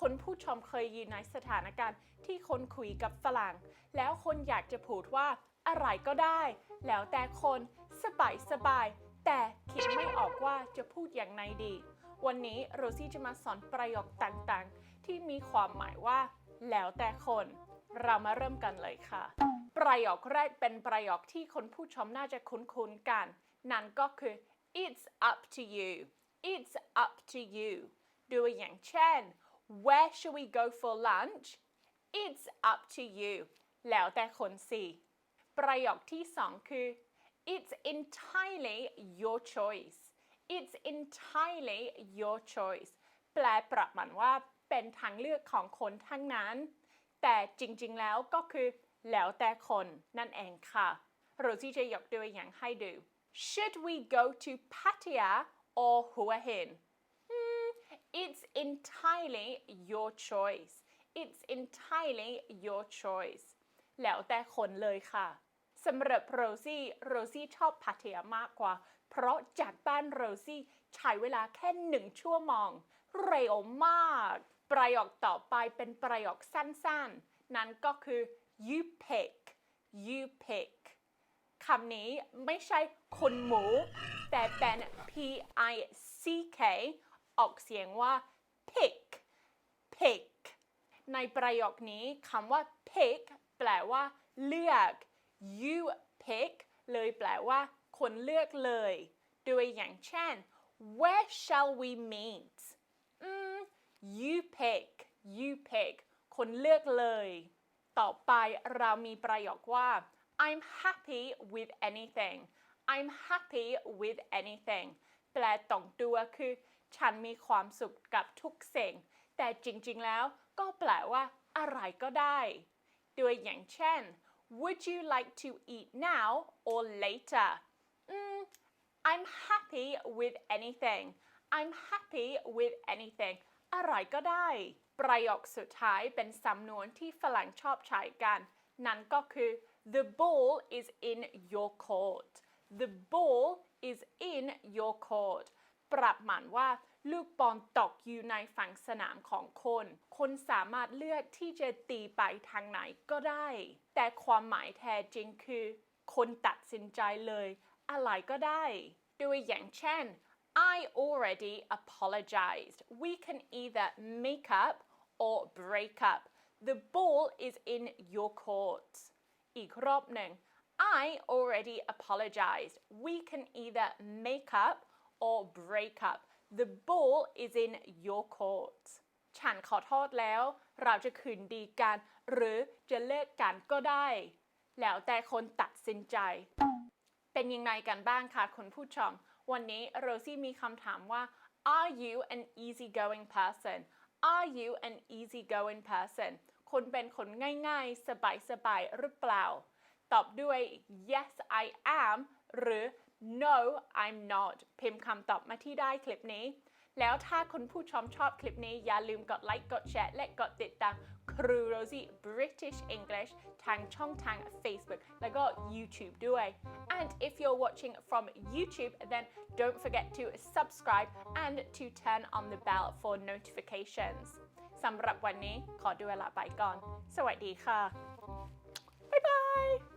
คนผู้ชมเคยอยู่ในสถานการณ์ที่คนคุยกับฝรั่ง แล้วคนอยากจะพูดว่าอะไรก็ได้ แล้วแต่คนสบายสบายๆแต่คิดไม่ออกว่าจะพูดอย่างไรดี วันนี้โรซี่จะมาสอนประโยคต่างๆ ที่มีความหมายว่า แล้วแต่คน เรามาเริ่มกันเลยค่ะ ประโยคแรกเป็นประโยคที่คนผู้ชมน่าจะคุ้นๆกัน นั่นก็คือ it's up to you it's up to you ดูอย่างเช่น where should we go for lunch it's up to you แล้วแต่คนสิประโยคที่สองคือ it's entirely your choice it's entirely your choice แปลประมาณว่าเป็นทางเลือกของคนทั้งนั้น แต่จริงๆแล้วก็คือ แล้วแต่คนนั่นเองค่ะโรซี่จะยกตัวอย่างให้ดู should we go to Pattaya or Hua Hin entirely your choice it's entirely your choice แล้วแต่คนเลยค่ะสำหรับโรซี่โรซี่ชอบพัทยามากกว่า เพราะจากบ้านโรซี่ใช้เวลาแค่หนึ่งชั่วโมงเร็วมาก ประโยคต่อไปเป็นประโยคสั้นๆ นั่นก็คือ you pick you pick คำนี้ไม่ใช่คนหมู แต่เป็น P I C K ออกเสียงว่า pick pick ในประโยคนี้คำว่า pick แปลว่า เลือก you pick เลยแปลว่า คนเลือกเลยด้วยอย่างเช่น where shall we meet อืม you pick you pick คนเลือกเลย ต่อไปเรามีประโยคว่า I'm happy with anything I'm happy with anything แปลตรงตัวคือ ฉันมีความสุขกับทุกสิ่ง แต่จริงๆแล้วก็แปลว่า อะไรก็ได้ด้วยอย่างเช่น Would you like to eat now or later อืม I'm happy with anything I'm happy with anything อะไรก็ได้ ประโยคสุดท้ายเป็นสำนวนที่ฝรั่งชอบใช้กัน นั่นก็คือ the ball is in your court the ball is in your court ปรับหมายว่าลูกบอลตกอยู่ในฝั่งสนามของคน คนสามารถเลือกที่จะตีไปทางไหนก็ได้ แต่ความหมายแท้จริงคือ คนตัดสินใจเลย อะไรก็ได้ด้วยอย่างเช่น I already apologized. We can either make up or break up. The ball is in your court. อีกรอบหนึ่ง I already apologized. We can either make up or break up. The ball is in your court. ฉันขอโทษแล้ว เราจะคืนดีกัน หรือจะเลิกกันก็ได้ แล้วแต่คนตัดสินใจ เป็นยังไงกันบ้างคะคุณผู้ชม วันนี้โรซี่มีคำถามว่า Are you an easygoing person Are you an easygoing person คุณเป็นคนง่ายๆ สบายๆ หรือเปล่า ตอบด้วย yes I am หรือ no I'm not พิมพ์คำตอบมาที่ได้คลิปนี้ แล้วถ้าคุณผู้ชมชอบคลิปนี้ อย่าลืมกดไลค์กดแชร์และกดติดตามครูโรซี่ British English ทางช่องทาง Facebook แล้วก็ YouTube ด้วย and if you're watching from YouTube then don't forget to subscribe and to turn on the bell for notifications สำหรับวันนี้ขอดูเวลาไปก่อน สวัสดีค่ะ บ๊ายบาย